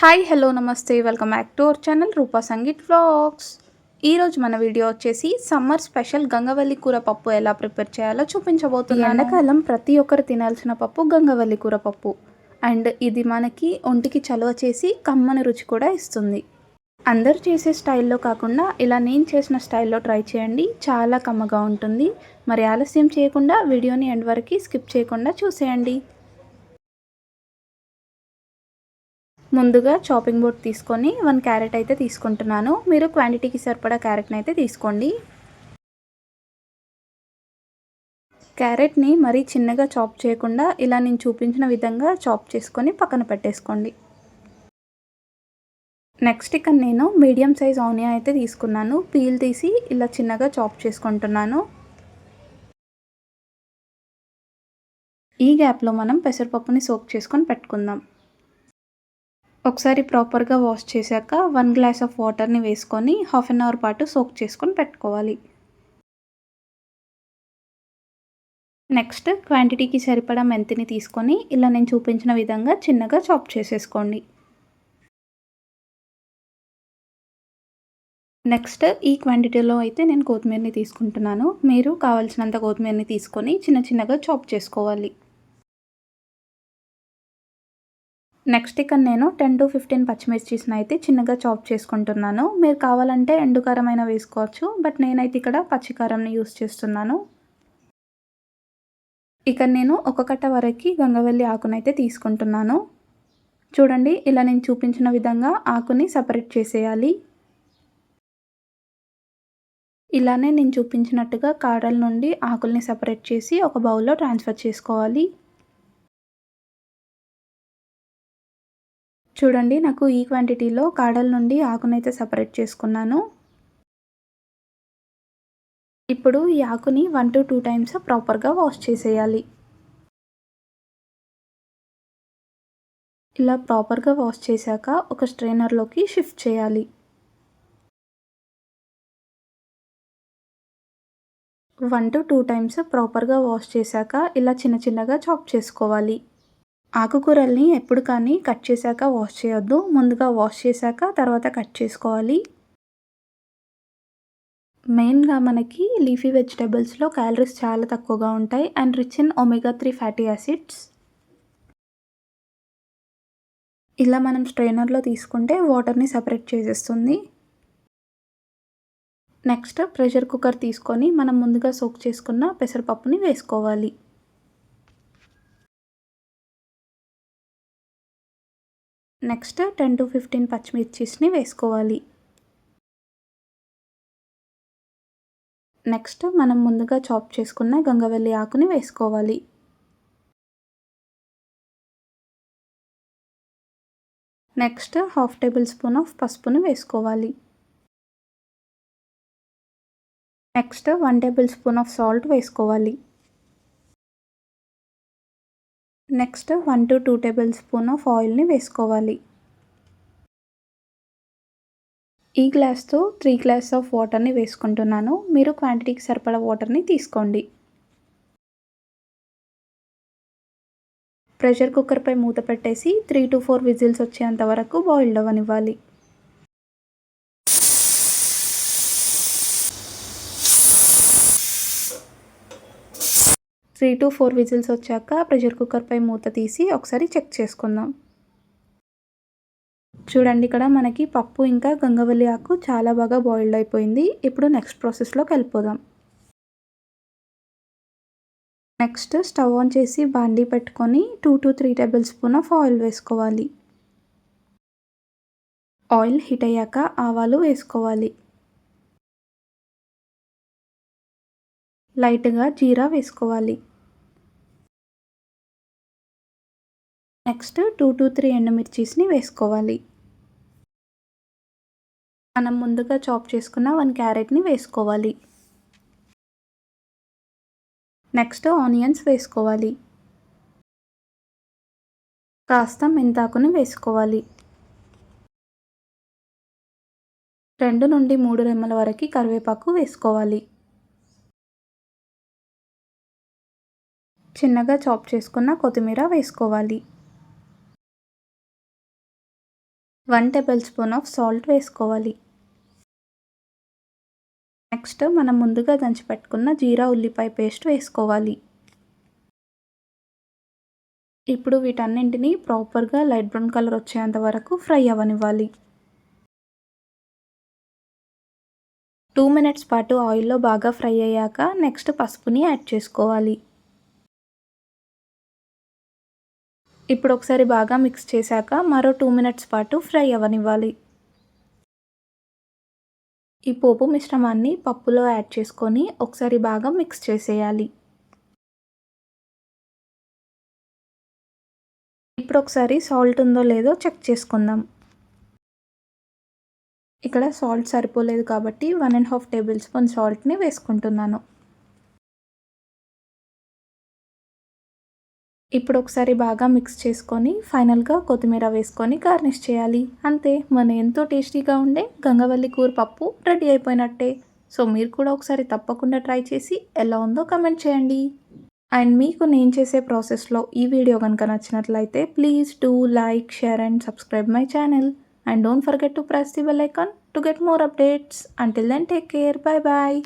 Hi hello నమస్తే. Welcome back to our channel Roopa Sangeet vlogs. ఈరోజు మన video వచ్చేసి సమ్మర్ స్పెషల్ గంగవల్లి కూర పప్పు ఎలా ప్రిపేర్ చేయాలో చూపించబోతున్నాను ఎండాకాలం ప్రతి ఒక్కరు తినాల్సిన పప్పు గంగవల్లి కూర పప్పు. అండ్ ఇది మనకి ఒంటికి చలువ చేసి కమ్మని రుచి కూడా ఇస్తుంది. అందరు చేసే స్టైల్లో కాకుండా ఇలా నేను చేసిన స్టైల్లో ట్రై చేయండి. చాలా కమ్మగా ఉంటుంది. మరి ఆలస్యం చేయకుండా వీడియోని ఎండ్ వరకు స్కిప్ చేయకుండా చూసేయండి. ముందుగా చాపింగ్ బోర్డ్ తీసుకొని వన్ క్యారెట్ అయితే తీసుకుంటున్నాను. మీరు క్వాంటిటీకి సరిపడా క్యారెట్ని అయితే తీసుకోండి. క్యారెట్ని మరీ చిన్నగా చాప్ చేయకుండా ఇలా నేను చూపించిన విధంగా చాప్ చేసుకొని పక్కన పెట్టేసుకోండి. నెక్స్ట్ ఇక్కడ నేను మీడియం సైజ్ ఆనియన్ అయితే తీసుకున్నాను. పీల్ తీసి ఇలా చిన్నగా చాప్ చేసుకుంటున్నాను. ఈ గ్యాప్లో మనం పెసరపప్పుని సోక్ చేసుకొని పెట్టుకుందాం. ఒకసారి ప్రాపర్గా వాష్ చేశాక వన్ గ్లాస్ ఆఫ్ వాటర్ని వేసుకొని హాఫ్ అన్ అవర్ పాటు సోక్ చేసుకొని పెట్టుకోవాలి. నెక్స్ట్ క్వాంటిటీకి సరిపడా మెంతిని తీసుకొని ఇలా నేను చూపించిన విధంగా చిన్నగా చాప్ చేసేసుకోండి. నెక్స్ట్ ఈ క్వాంటిటీలో అయితే నేను కొత్తిమీరని తీసుకుంటున్నాను. మీరు కావాల్సినంత కొత్తిమీరని తీసుకొని చిన్న చిన్నగా చాప్ చేసుకోవాలి. నెక్స్ట్ ఇక్కడ నేను టెన్ టు ఫిఫ్టీన్ పచ్చిమిర్చిస్ని అయితే చిన్నగా చాప్ చేసుకుంటున్నాను. మీరు కావాలంటే ఎండుకారమైన వేసుకోవచ్చు బట్ నేనైతే ఇక్కడ పచ్చికారంని యూస్ చేస్తున్నాను. ఇక్కడ నేను ఒక కట్ట వరకు గంగవల్లి ఆకునైతే తీసుకుంటున్నాను. చూడండి ఇలా నేను చూపించిన విధంగా ఆకుని సపరేట్ చేసేయాలి. ఇలానే నేను చూపించినట్టుగా కాడల నుండి ఆకుల్ని సపరేట్ చేసి ఒక బౌల్లో ట్రాన్స్ఫర్ చేసుకోవాలి. చూడండి నాకు ఈ క్వాంటిటీలో కాడల నుండి ఆకునైతే సపరేట్ చేసుకున్నాను. ఇప్పుడు ఈ ఆకుని వన్ టు టూ టైమ్స్ ప్రాపర్గా వాష్ చేసేయాలి. ఇలా ప్రాపర్గా వాష్ చేశాక ఒక స్ట్రైనర్లోకి షిఫ్ట్ చేయాలి. వన్ టు టూ టైమ్స్ ప్రాపర్గా వాష్ చేశాక ఇలా చిన్న చిన్నగా చాప్ చేసుకోవాలి. ఆకుకూరల్ని ఎప్పుడు కానీ కట్ చేశాక వాష్ చేయొద్దు. ముందుగా వాష్ చేశాక తర్వాత కట్ చేసుకోవాలి. మెయిన్గా మనకి లీఫీ వెజిటేబుల్స్లో క్యాలరీస్ చాలా తక్కువగా ఉంటాయి and rich in omega three fatty acids. ఇలా మనం స్ట్రైనర్లో తీసుకుంటే వాటర్ని సపరేట్ చేసేస్తుంది. నెక్స్ట్ ప్రెషర్ కుక్కర్ తీసుకొని మనం ముందుగా సోక్ చేసుకున్న పెసరపప్పుని వేసుకోవాలి. నెక్స్ట్ టెన్ టు ఫిఫ్టీన్ పచ్చిమిర్చిస్ని వేసుకోవాలి. నెక్స్ట్ మనం ముందుగా చాప్ చేసుకున్న గంగవల్లి ఆకుని వేసుకోవాలి. Next half tablespoon of పసుపును వేసుకోవాలి. Next one tablespoon of salt వేసుకోవాలి. Next one to two tablespoon of ఆయిల్ని వేసుకోవాలి. ఈ గ్లాస్తో త్రీ గ్లాస్ ఆఫ్ వాటర్ని వేసుకుంటున్నాను. మీరు క్వాంటిటీకి సరిపడా వాటర్ని తీసుకోండి. ప్రెషర్ కుక్కర్పై మూత పెట్టేసి త్రీ టు ఫోర్ విజిల్స్ వచ్చేంత వరకు బాయిల్డ్ అవ్వనివ్వాలి. త్రీ టు ఫోర్ విజిల్స్ వచ్చాక ప్రెషర్ కుక్కర్పై మూత తీసి ఒకసారి చెక్ చేసుకుందాం. చూడండి ఇక్కడ మనకి పప్పు ఇంకా గంగవల్లి ఆకు చాలా బాగా బాయిల్డ్ అయిపోయింది. ఇప్పుడు నెక్స్ట్ ప్రాసెస్లోకి వెళ్ళిపోదాం. నెక్స్ట్ స్టవ్ ఆన్ చేసి బాండీ పెట్టుకొని two to three tablespoon of oil వేసుకోవాలి. ఆయిల్ హీట్ అయ్యాక ఆవాలు వేసుకోవాలి. లైట్గా జీరా వేసుకోవాలి. నెక్స్ట్ టూ టు త్రీ ఎండుమిర్చీస్ని వేసుకోవాలి. మనం ముందుగా చాప్ చేసుకున్న వన్ క్యారెట్ని వేసుకోవాలి. నెక్స్ట్ ఆనియన్స్ వేసుకోవాలి. కాస్త మెంతాకుని వేసుకోవాలి. రెండు నుండి మూడు రెమ్మల వరకు కరివేపాకు వేసుకోవాలి. చిన్నగా చాప్ చేసుకున్న కొత్తిమీర వేసుకోవాలి. One tablespoon of salt వేసుకోవాలి. నెక్స్ట్ మనం ముందుగా దంచి పెట్టుకున్న జీరా ఉల్లిపాయ పేస్ట్ వేసుకోవాలి. ఇప్పుడు వీటన్నింటినీ ప్రాపర్గా లైట్ బ్రౌన్ కలర్ వచ్చేంత వరకు ఫ్రై అవ్వనివ్వాలి టూ మినిట్స్ పాటు ఆయిల్లో బాగా ఫ్రై అయ్యాక నెక్స్ట్ పసుపుని యాడ్ చేసుకోవాలి. ఇప్పుడు ఒకసారి బాగా మిక్స్ చేశాక మరో టూ మినిట్స్ పాటు ఫ్రై అవ్వనివ్వాలి ఈ పోపు మిశ్రమాన్ని పప్పులో యాడ్ చేసుకొని ఒకసారి బాగా మిక్స్ చేసేయాలి. ఇప్పుడు ఒకసారి సాల్ట్ ఉందో లేదో చెక్ చేసుకుందాం. ఇక్కడ సాల్ట్ సరిపోలేదు కాబట్టి one and half tablespoon సాల్ట్ని వేసుకుంటున్నాను. ఇప్పుడు ఒకసారి బాగా మిక్స్ చేసుకొని ఫైనల్గా కొత్తిమీర వేసుకొని గార్నిష్ చేయాలి. అంతే మన ఎంతో టేస్టీగా ఉండే గంగవల్లి కూర పప్పు రెడీ అయిపోయినట్టే. సో మీరు కూడా ఒకసారి తప్పకుండా ట్రై చేసి ఎలా ఉందో కమెంట్ చేయండి. అండ్ మీకు నేను చేసే ప్రాసెస్లో ఈ వీడియో కనుక నచ్చినట్లయితే please do like share and subscribe my channel. And don't forget to press the bell icon to get more updates. Until then take care. Bye bye.